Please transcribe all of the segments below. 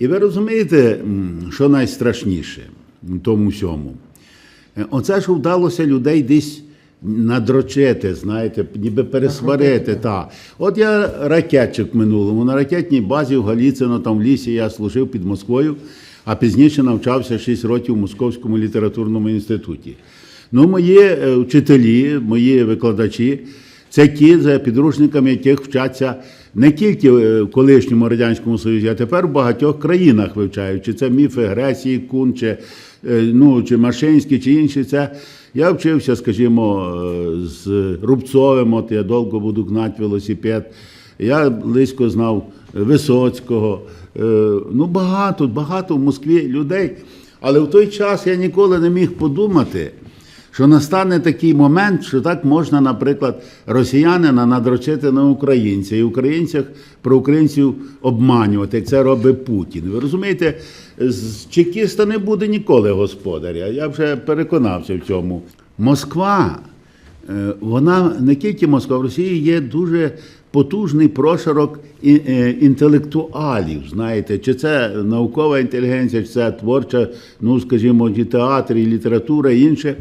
І ви розумієте, що найстрашніше в тому всьому? Е, Оце ж вдалося людей десь надрочити, знаєте, ніби пересварити. Та. От я ракетчик в минулому. На ракетній базі в Галіцино, там в лісі я служив під Москвою, а пізніше навчався 6 років в Московському літературному інституті. Ну, мої е, вчителі, мої викладачі, це ті, за підручниками яких вчаться не тільки е, в колишньому Радянському Союзі, а тепер в багатьох країнах вивчають. Чи це міфи Греції, Кун, чи, е, ну, чи Машинський, чи інші. Це я вчився, скажімо, е, з Рубцовим, от я довго буду гнати велосипед. Я близько знав Висоцького. Ну, багато, багато в Москві людей. Але в той час я ніколи не міг подумати, що настане такий момент, що так можна, наприклад, росіянина надрочити на українця і українцях про українців обманювати, як це робить Путін. Ви розумієте, з чекіста не буде ніколи господаря. Я вже переконався в цьому. Москва, е, вона не тільки Москва, в Росії є дуже потужний прошарок е, інтелектуалів. Знаєте, чи це наукова інтелігенція, чи це творча, ну скажімо, і театр, і література, і інше.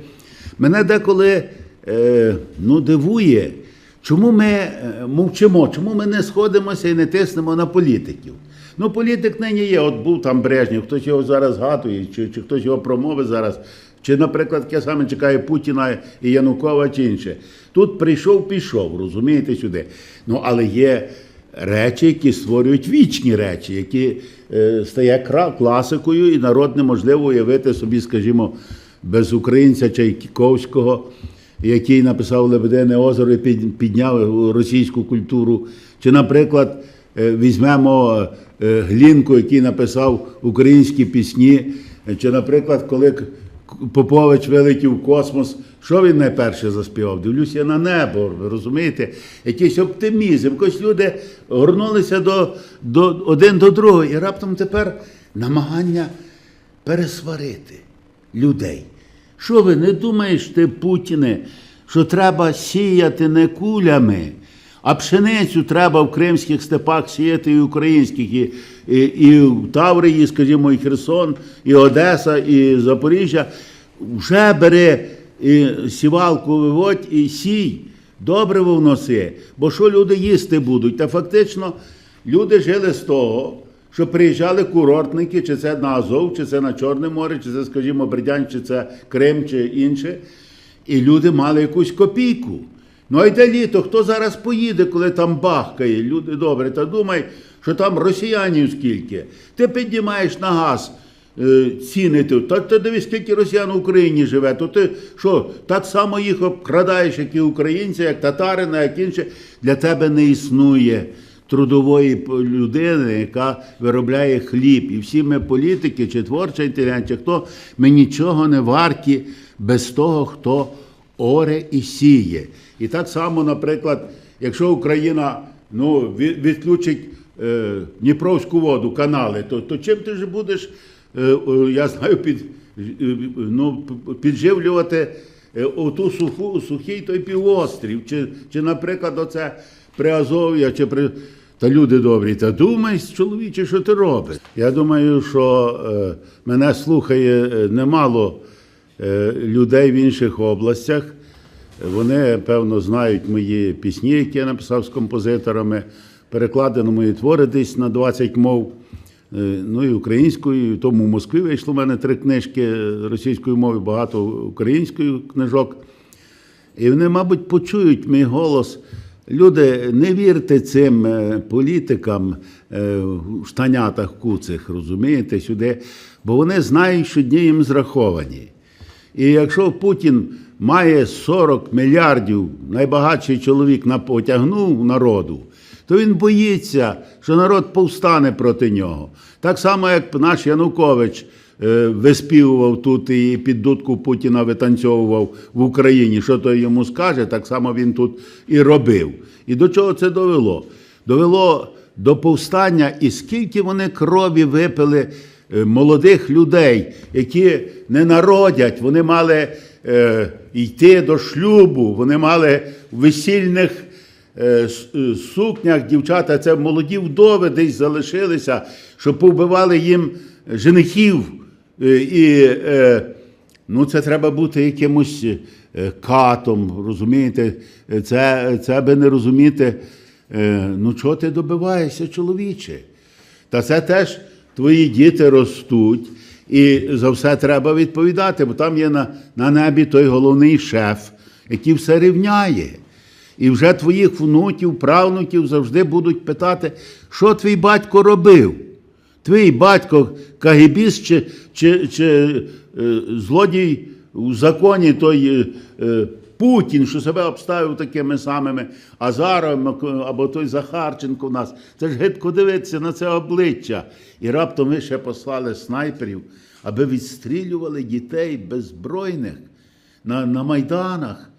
Мене деколи е, ну, дивує, чому ми е, мовчимо, чому ми не сходимося і не тиснемо на політиків. Ну, політик нині є, от був там Брежнєв, хтось його зараз згадує, чи, чи хтось його промови зараз, чи, наприклад, таке саме чекає Путіна і Янукова, чи інше. Тут прийшов, пішов, розумієте, сюди. Ну, але є речі, які створюють вічні речі, які е, стає класикою, і народ неможливо уявити собі, скажімо, без українця Чайковського, який написав Лебедине озеро і підняв російську культуру. Чи, наприклад, е, візьмемо е, Глінку, який написав українські пісні. Чи, наприклад, коли Попович вилетів в космос, що він найперше заспівав? Дивлюся на небо, ви розумієте? Якийсь оптимізм. Якось люди горнулися до, до, один до другого. І раптом тепер намагання пересварити людей. Що ви не думаєш, ти, Путіне, що треба сіяти не кулями, а пшеницю треба в кримських степах сіяти і українських, і, і, і в Таврії, скажімо, і Херсон, і Одеса, і Запоріжжя. Вже бери і сівалку виводь і сій, добре вноси. Бо що люди їсти будуть? Та фактично люди жили з того, що приїжджали курортники, чи це на Азов, чи це на Чорне море, чи це, скажімо, Бердянськ, чи це Крим, чи інше. І люди мали якусь копійку. Ну а йде літо, хто зараз поїде, коли там бахкає? Люди добре, та думай, що там росіянів скільки. Ти піднімаєш на газ е, ціни, та ти дивись, скільки росіян в Україні живе, то ти що, так само їх обкрадаєш, як і українці, як татарина, як інше. Для тебе не існує трудової людини, яка виробляє хліб. І всі ми політики чи творча інтелігенція, хто ми нічого не варті без того, хто оре і сіє. І так само, наприклад, якщо Україна ну, відключить е, Дніпровську воду, канали, то, то чим ти ж будеш, е, я знаю, під, е, ну, підживлювати е, оту суху, сухий той півострів, чи, чи наприклад, оце Приазов'я, чи при. Та люди добрі, та думай, чоловіче, що ти робиш. Я думаю, що е, мене слухає е, немало е, людей в інших областях. Вони, певно, знають мої пісні, які я написав з композиторами, перекладено мої твори десь на 20 мов. Е, Ну і українською, і тому в Москві вийшло в мене три книжки російською мовою, багато українською книжок. І вони, мабуть, почують мій голос. Люди, не вірте цим е, політикам е, в штанятах куцих, розумієте, сюди, бо вони знають, що дні їм зраховані. І якщо Путін має 40 мільярдів, найбагатший чоловік потягнув народу, то він боїться, що народ повстане проти нього. Так само, як наш Янукович виспівував тут і під дудку Путіна витанцьовував в Україні, що той йому скаже, так само він тут і робив. І до чого це довело? Довело до повстання, і скільки вони крові випили е, молодих людей, які не народять, вони мали е, йти до шлюбу, вони мали в весільних е, е, сукнях дівчата, це молоді вдови десь залишилися, що повбивали їм женихів. Е, І е, ну, це треба бути якимось е, катом, розумієте? Це, це аби не розуміти, ну чого ти добиваєшся, чоловіче? Та це теж твої діти ростуть, і за все треба відповідати, бо там є на, на небі той головний шеф, який все рівняє. І вже твоїх внуків, правнуків завжди будуть питати, що твій батько робив. Твій батько кагібіст чи, чи, чи е, злодій у законі той е, е, Путін, що себе обставив такими самими Азаровими або той Захарченко в нас. Це ж гидко дивитися на це обличчя. І раптом ви ще послали снайперів, аби відстрілювали дітей беззбройних на, на майданах.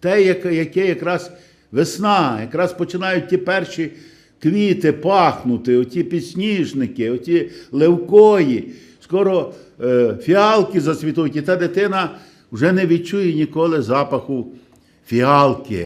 Те, яке, яке якраз весна, якраз починають ті перші квіти пахнути, оті підсніжники, оті левкої. Скоро е, фіалки зацвітуть, і та дитина вже не відчує ніколи запаху фіалки.